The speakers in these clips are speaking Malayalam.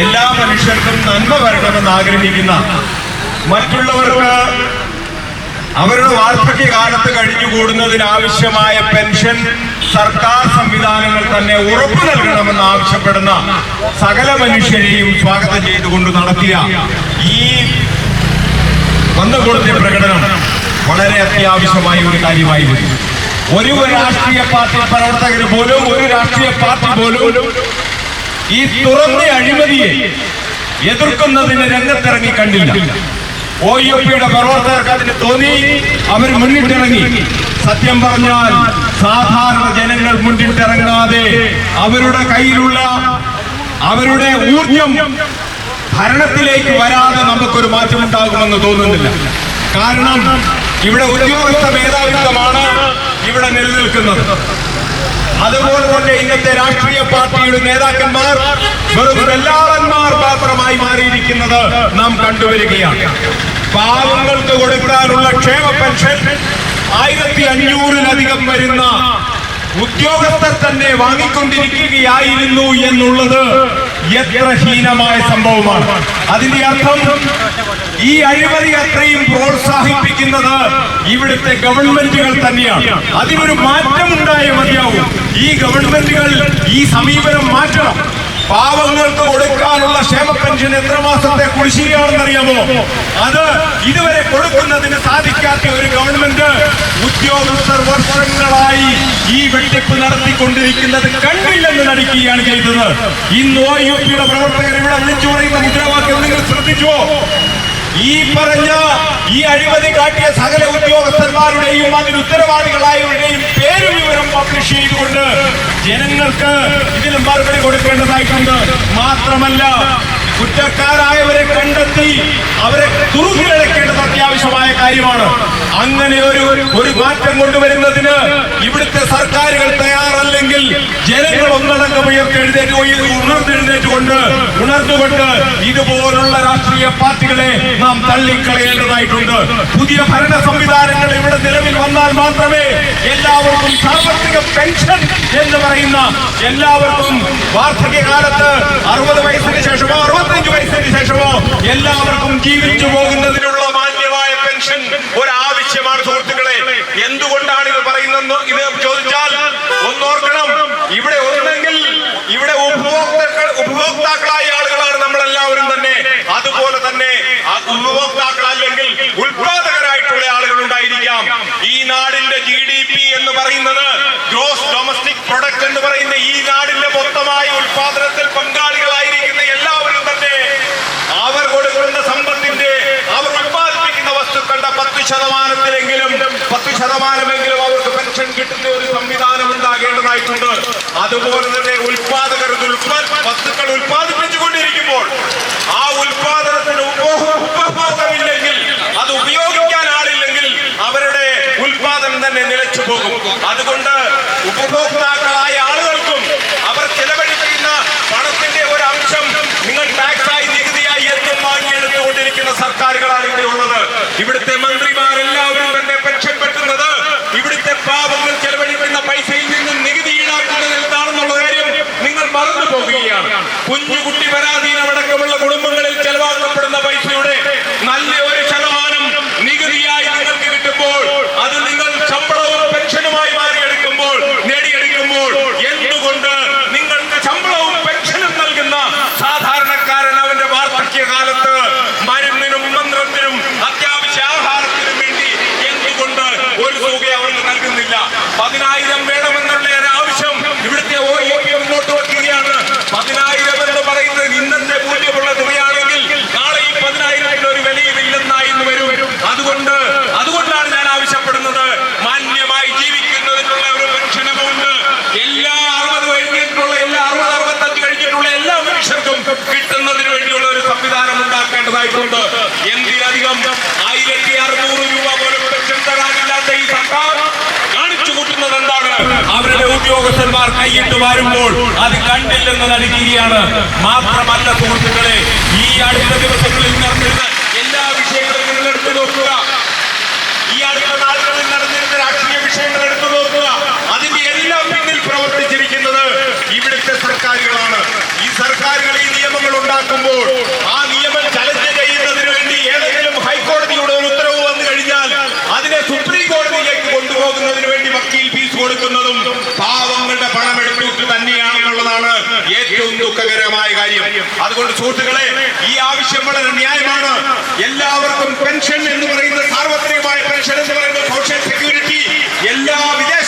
എല്ലാ മനുഷ്യർക്കും നന്മ വരണമെന്ന് ആഗ്രഹിക്കുന്ന മറ്റുള്ളവർക്ക് അവരുടെ വാർദ്ധക്യ കാലത്ത് കഴിഞ്ഞുകൂടുന്നതിന് ആവശ്യമായ പെൻഷൻ സർക്കാർ സംവിധാനങ്ങൾ തന്നെ ഉറപ്പു നൽകണമെന്ന് ആവശ്യപ്പെടുന്ന സകല മനുഷ്യരെയും സ്വാഗതം ചെയ്തുകൊണ്ട് നടത്തിയ ഈ വന്നുകൊടുത്ത പ്രകടനം വളരെ അത്യാവശ്യമായ ഒരു കാര്യമായി വരും ഒരു രാഷ്ട്രീയ പാർട്ടി പ്രവർത്തകർ പോലും ഒരു രാഷ്ട്രീയ പാർട്ടി പോലും ഈ തുറന്ന അഴിമതിയെ എതിർക്കുന്നതിന് രംഗത്തിറങ്ങി കണ്ടില്ല. ഒ യു പിയുടെ പ്രവർത്തകർക്ക് അതിന് തോന്നി അവർ മുന്നിട്ടിറങ്ങി. സത്യം പറഞ്ഞാൽ സാധാരണ ജനങ്ങൾ മുന്നിട്ടിറങ്ങാതെ അവരുടെ കയ്യിലുള്ള അവരുടെ ഊർജം ഭരണത്തിലേക്ക് വരാതെ നമുക്കൊരു മാറ്റമുണ്ടാകുമെന്ന് തോന്നുന്നില്ല. കാരണം ഇവിടെ ഉദ്യോഗസ്ഥ മേധാവിത്വമാണ് ഇവിടെ നിലനിൽക്കുന്നത്. അതുപോലെ തന്നെ ഇന്നത്തെ രാഷ്ട്രീയ പാർട്ടിയുടെ നേതാക്കന്മാർ വെറും വെല്ലാളന്മാർ മാത്രമായി മാറിയിരിക്കുന്നത് നാം കണ്ടുവരികയാണ്. പാവങ്ങൾക്ക് കൊടുക്കാനുള്ള ക്ഷേമ പെൻഷൻ ആയിരത്തി അഞ്ഞൂറിലധികം വരുന്ന ഉദ്യോഗസ്ഥർ തന്നെ വാങ്ങിക്കൊണ്ടിരിക്കുകയായിരുന്നു എന്നുള്ളത് എത്ര ഹീനമായ സംഭവമാണ്. അതിന്റെ അർത്ഥം ഈ അഴിമതി അത്രയും പ്രോത്സാഹിപ്പിക്കുന്നത് ഇവിടുത്തെ ഗവൺമെന്റുകൾ തന്നെയാണ്. അതിനൊരു മാറ്റം മതിയാവും. ഈ ഗവൺമെന്റുകൾ ഈ സമീപനം മാറ്റണം. പാവങ്ങൾക്ക് കൊടുക്കാനുള്ള ക്ഷേമ പെൻഷൻ എത്ര മാസത്തെ കുടിശ്ശികയാണെന്നറിയാമോ? അത് ഇതുവരെ കൊടുക്കുന്നതിന് സാധിക്കാത്ത ഒരു ഗവൺമെന്റ് ഉദ്യോഗസ്ഥർ വർഷങ്ങളായി ഈ വെട്ടിപ്പ് നടത്തിക്കൊണ്ടിരിക്കുന്നത് കണ്ടില്ലെന്ന് നടിക്കുകയാണ് ചെയ്തത്. ഇന്ന് ഒ യു പിയുടെ പ്രവർത്തകർ ഇവിടെ വിളിച്ചു പറയുന്ന മുദ്രാവാക്യം നിങ്ങൾ ശ്രദ്ധിച്ചോ? ഈ പറഞ്ഞ ഈ അഴിമതി കാട്ടിയ സകല ഉദ്യോഗസ്ഥന്മാരുടെയും അതിന് ഉത്തരവാദികളായവരുടെയും പേര് വിവരം പബ്ലിഷ് ചെയ്തുകൊണ്ട് ജനങ്ങൾക്ക് ഇതിന് മറുപടി കൊടുക്കേണ്ടതായിട്ടുണ്ട്. മാത്രമല്ല കുറ്റക്കാരായവരെ കണ്ടെത്തി അവരെ തുറന്നിടക്കേണ്ടത് അത്യാവശ്യമായ കാര്യമാണ്. അങ്ങനെ ഒരു ഒരു മാറ്റം കൊണ്ടുവരുന്നതിന് ഇവിടുത്തെ സർക്കാരുകൾ തയ്യാറല്ലെങ്കിൽ ജനങ്ങൾ ഒന്നടങ്കം ഉയർത്തെഴുന്നേറ്റ് ഉണർന്നെഴുന്നേറ്റുകൊണ്ട് ഉണർന്നുകൊണ്ട് ഇതുപോലുള്ള രാഷ്ട്രീയ പാർട്ടികളെ നാം തള്ളിക്കളയേണ്ടതായിട്ടുണ്ട്. പുതിയ ഭരണ സംവിധാനങ്ങൾ ഇവിടെ നിലവിൽ വന്നാൽ മാത്രമേ എല്ലാവർക്കും സാമ്പത്തിക പെൻഷൻ എന്ന് പറയുന്ന എല്ലാവർക്കും വാർദ്ധക്യകാലത്ത് അറുപത് വയസ്സിന് ശേഷമോ അറുപത്തഞ്ച് വയസ്സിന് ശേഷമോ എല്ലാവർക്കും ജീവിച്ചു പോകുന്നതിനുള്ള ഇവിടെ ഉപഭോക്താക്കൾ ഉപഭോക്താക്കളായ ആളുകളാണ് നമ്മളെല്ലാവരും തന്നെ. അതുപോലെ തന്നെ ഉപഭോക്താക്കൾ അല്ലെങ്കിൽ ഉത്പാദകരായിട്ടുള്ള ആളുകൾ ഉണ്ടായിരിക്കാം ഈ നാടിന്റെ ജി ഡി പി എന്ന് പറയുന്നത് ഗ്രോസ് ഡൊമസ്റ്റിക് പ്രൊഡക്റ്റ് എന്ന് പറയുന്ന ഈ നാടിന്റെ മൊത്തമായ ഉത്പാദനത്തിൽ പങ്കാളികളായിരിക്കുന്ന എല്ലാവരും തന്നെ അവർ കൊടുക്കുന്ന സമ്പത്തിന്റെ അവർ ഉത്പാദിപ്പിക്കുന്ന വസ്തുക്കളുടെ പത്ത് ശതമാനത്തിലെങ്കിലും പത്ത് ശതമാനമെങ്കിലും അവർക്ക് പെൻഷൻ കിട്ടുന്ന ഒരു സംവിധാനം ഉണ്ടാകേണ്ടതായിട്ടുണ്ട്. അതുപോലെ തന്നെ പോകും അതുകൊണ്ട് ഉപഭോക്താക്കളായ ആളുകൾക്കും അവർ ചെലവഴിക്കുന്ന പണത്തിന്റെ ഒരു അംശം നിങ്ങൾ ടാക്സായി നികുതിയായി എന്നും വാങ്ങിയെടുത്തുകൊണ്ടിരിക്കുന്ന സർക്കാരുകളാണ് ഇവിടെ ഉള്ളത്. ഇവിടുത്തെ മന്ത്രിമാരെല്ലാവരും തന്നെ പെൻഷൻ പറ്റുന്നത് ഇവിടുത്തെ പാവങ്ങൾ ചെലവഴിക്കുന്ന പൈസയിൽ നിന്നും നികുതി ഈടാക്കുന്നത് എന്താണെന്നുള്ള കാര്യം നിങ്ങൾ മറന്നു പോകുകയാണ് കുഞ്ഞുകുട്ടി പരാധീനമടക്കമുള്ള കുടുംബങ്ങളിൽ ചെലവാക്കപ്പെടുന്ന പൈസയുടെ നല്ല ഒരു ശതമാനം നികുതിയായി നിങ്ങൾക്ക് കിട്ടുമ്പോൾ അത് നിങ്ങൾ ശമ്പളവും പെൻഷനുമായി മാറിയെടുക്കുമ്പോൾ നേടിയെടുക്കുമ്പോൾ എന്തുകൊണ്ട് നിങ്ങൾക്ക് ശമ്പളവും പെൻഷനും നൽകുന്ന സാധാരണക്കാരൻ അവന്റെ വാർദ്ധക്യകാലത്ത് മരുന്നിനും മന്ത്രത്തിനും അത്യാവശ്യ ആഹാരത്തിനും വേണ്ടി എന്തുകൊണ്ട് ഒരു തുക അവർക്ക് നൽകുന്നില്ല പതിനായിരം വേണമെന്നുള്ള ഒരു ആവശ്യം ഇവിടുത്തെ ഓ യു പി മുന്നോട്ട് വെക്കുകയാണ് പതിനായിരം എന്ന് പറയുന്നത് ഇന്നത്തെ മൂല്യമുള്ള തുകയാണെങ്കിൽ നാളെ ഈ പതിനായിരത്തിന് ഒരു വിലയുമില്ലെന്നായി ഇന്ന് വരും അതുകൊണ്ട് അതുകൊണ്ടാണ് ഞാൻ ആവശ്യപ്പെടുന്നത് മാന്യമായി ജീവിക്കുന്നതിനുള്ള ഒരു പെൻഷൻ എമൗണ്ട് എല്ലാ അറുപത് കഴിഞ്ഞിട്ടുള്ള എല്ലാ അറുപത് അറുപത്തഞ്ച് കഴിഞ്ഞിട്ടുള്ള എല്ലാ മനുഷ്യർക്കും കിട്ടുന്നതിന് വേണ്ടിയുള്ള ഒരു സംവിധാനം ഉണ്ടാക്കേണ്ടതായിട്ടുണ്ട് എന്തിനധികം ആയിരത്തി അറുന്നൂറ് രൂപ പോലും പെൻഷൻ തരാനില്ലാത്ത ഈ സർക്കാർ കാണിച്ചു കൂട്ടുന്നത് എന്താണ്? അവരുടെ ഉദ്യോഗസ്ഥന്മാർ കൈയിട്ട് വരുമ്പോൾ അത് കണ്ടില്ലെന്ന് നടിക്കുകയാണ്. മാത്രമല്ല സുഹൃത്തുക്കളെ ഈ അടുത്ത ദിവസങ്ങളിൽ നടന്നിരുന്ന എല്ലാ വിഷയങ്ങളും നിങ്ങൾ എടുത്തു നോക്കുക ഈ അടുത്ത നാളുകളിൽ നടന്നിരുന്ന രാഷ്ട്രീയ വിഷയങ്ങൾ എടുത്തു നോക്കുക അതിന്റെ എല്ലാം പിന്നിൽ പ്രവർത്തിച്ചിരിക്കുന്നത് ഇവിടുത്തെ സർക്കാരുകളാണ് ഈ സർക്കാരുകൾ ഈ നിയമങ്ങൾ ഉണ്ടാക്കുമ്പോൾ ഏറ്റവും ദുഃഖകരമായ കാര്യം. അതുകൊണ്ട് സുഹൃത്തുക്കളെ ഈ ആവശ്യം വളരെ ന്യായമാണ്. എല്ലാവർക്കും പെൻഷൻ എന്ന് പറയുന്ന സാർവത്രികമായ പെൻഷൻ എന്ന് പറയുന്ന സോഷ്യൽ സെക്യൂരിറ്റി എല്ലാ വിദേശ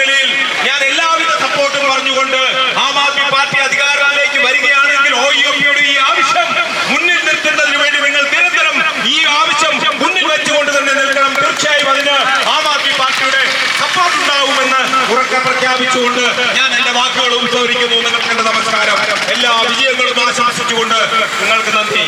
നിലയിൽ ഞാൻ എല്ലാവിധ സപ്പോർട്ടും പറഞ്ഞുകൊണ്ട് ആം ആദ്മി പാർട്ടി അധികാരത്തിലേക്ക് വരികയാണെങ്കിൽ ഒ പിയുടെ ഈ ആവശ്യം മുന്നിൽ നിർത്തുന്നതിന് വേണ്ടി നിങ്ങൾ നിരന്തരം ഈ ആവശ്യം മുന്നിൽ വെച്ചുകൊണ്ട് തന്നെ നിൽക്കണം. തീർച്ചയായും അതിന് ആം ആദ്മി പാർട്ടിയുടെ സപ്പോർട്ട് ഉണ്ടാവുമെന്ന് ഉറക്കെ പ്രഖ്യാപിച്ചുകൊണ്ട് ഞാൻ എന്റെ വാക്കുകൾ ഉപസംഹരിക്കുന്നു നിങ്ങൾക്ക് നമസ്കാരം എല്ലാ വിജയങ്ങളും ആശംസിച്ചുകൊണ്ട് നിങ്ങൾക്ക് നന്ദി.